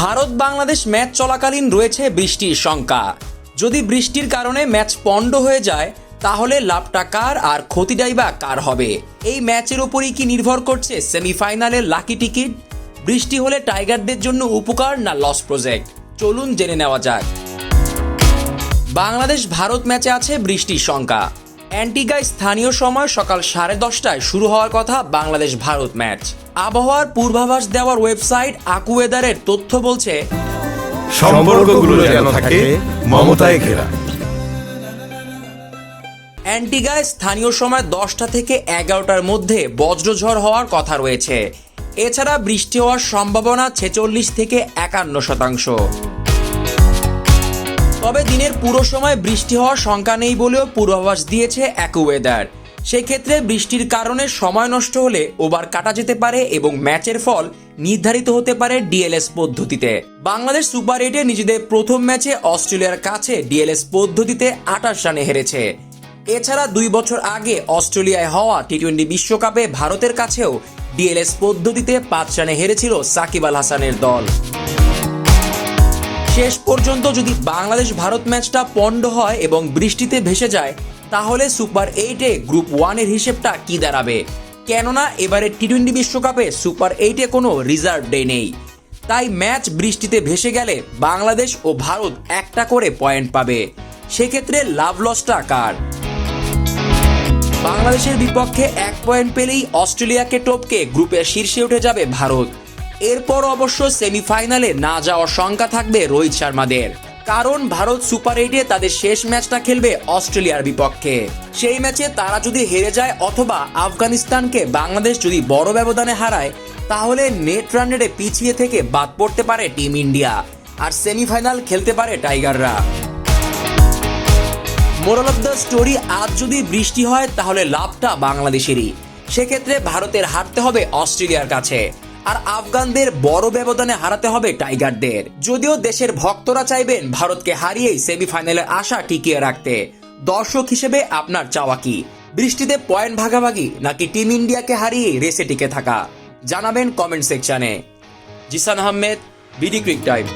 Bharat Bangladesh match চলাকালীন রয়েছে বৃষ্টির শঙ্কা। যদি বৃষ্টির কারণে ম্যাচ পণ্ড হয়ে যায়, তাহলে লাভটা কার আর ক্ষতিটাই বা কার হবে? এই ম্যাচের উপরই কি নির্ভর করছে সেমিফাইনালের লাকি টিকিট? বৃষ্টি হলে টাইগারদের জন্য উপকার না লস প্রজেক্ট? চলুন জেনে নেওয়া যাক। বাংলাদেশ ভারত ম্যাচে আছে বৃষ্টির শঙ্কা। অ্যান্টিগায় স্থানীয় সময় সকাল সাড়ে দশটায় শুরু হওয়ার কথা বাংলাদেশ ভারত ম্যাচ। আবহাওয়ার পূর্বাভাস দেওয়ার ওয়েবসাইট আকুয়েদারের তথ্য বলছে সম্পর্কগুলো যেন থাকে মমতায় ঘেরা। অ্যান্টিগায় স্থানীয় সময় দশটা থেকে এগারোটার মধ্যে বজ্রঝড় হওয়ার কথা রয়েছে। এছাড়া বৃষ্টি হওয়ার সম্ভাবনা ছেচল্লিশ থেকে একান্ন শতাংশ। তবে দিনের পুরো সময় বৃষ্টি হওয়ার শঙ্কা নেই বলেও পূর্বাভাস দিয়েছে অ্যাকুওয়েদার সেক্ষেত্রে বৃষ্টির কারণে সময় নষ্ট হলে ওভার কাটা যেতে পারে এবং ম্যাচের ফল নির্ধারিত হতে পারে ডিএলএস পদ্ধতিতে। বাংলাদেশ সুপার এইটে নিজেদের প্রথম ম্যাচে অস্ট্রেলিয়ার কাছে ডিএলএস পদ্ধতিতে আটাশ রানে হেরেছে। এছাড়া দুই বছর আগে অস্ট্রেলিয়ায় হওয়া টি টোয়েন্টি বিশ্বকাপে ভারতের কাছেও ডিএলএস পদ্ধতিতে পাঁচ রানে হেরেছিল সাকিব আল হাসানের দল। শেষ পর্যন্ত যদি বাংলাদেশ ভারত ম্যাচটা পণ্ড হয় এবং বৃষ্টিতে ভেসে যায়, তাহলে সুপার এইটে গ্রুপ ওয়ানের হিসেবটা কি দাঁড়াবে? কেননা এবারে টি টোয়েন্টি বিশ্বকাপে সুপার এইটে কোনো রিজার্ভ ডে নেই। তাই ম্যাচ বৃষ্টিতে ভেসে গেলে বাংলাদেশ ও ভারত একটা করে পয়েন্ট পাবে। সেক্ষেত্রে লাভ লসটা কার? বাংলাদেশের বিপক্ষে এক পয়েন্ট পেলেই অস্ট্রেলিয়াকে টপকে গ্রুপের শীর্ষে উঠে যাবে ভারত। এরপর অবশ্য সেমিফাইনালে না যাওয়ার শঙ্কা থাকবে রোহিত শর্মাদের। কারণ ভারত সুপার এইটে তাদের শেষ ম্যাচটা খেলবে অস্ট্রেলিয়ার বিপক্ষে। সেই ম্যাচে তারা যদি হেরে যায় অথবা আফগানিস্তানকে বাংলাদেশ যদি বড় ব্যবধানে হারায়, তাহলে নেট রান পিছিয়ে থেকে বাদ পড়তে পারে টিম ইন্ডিয়া। আর সেমিফাইনাল খেলতে পারে টাইগাররা। মোরাল অফ দ্য স্টোরি, আজ যদি বৃষ্টি হয়, তাহলে লাভটা বাংলাদেশেরই। সেক্ষেত্রে ভারতের হারতে হবে অস্ট্রেলিয়ার কাছে। আর আফগানদের বড় ব্যবধানে হারাতে হবে টাইগারদের। যদিও দেশের ভক্তরা চাইবেন ভারতকে হারিয়েই সেমিফাইনালের আশা টিকিয়ে রাখতে। দর্শক হিসেবে আপনার চাওয়া কি? বৃষ্টিতে পয়েন্ট ভাগাভাগি নাকি টিম ইন্ডিয়াকে হারিয়ে রেসে টিকে থাকা? জানাবেন কমেন্ট সেকশনে। Jisan Ahmed, BD cric time.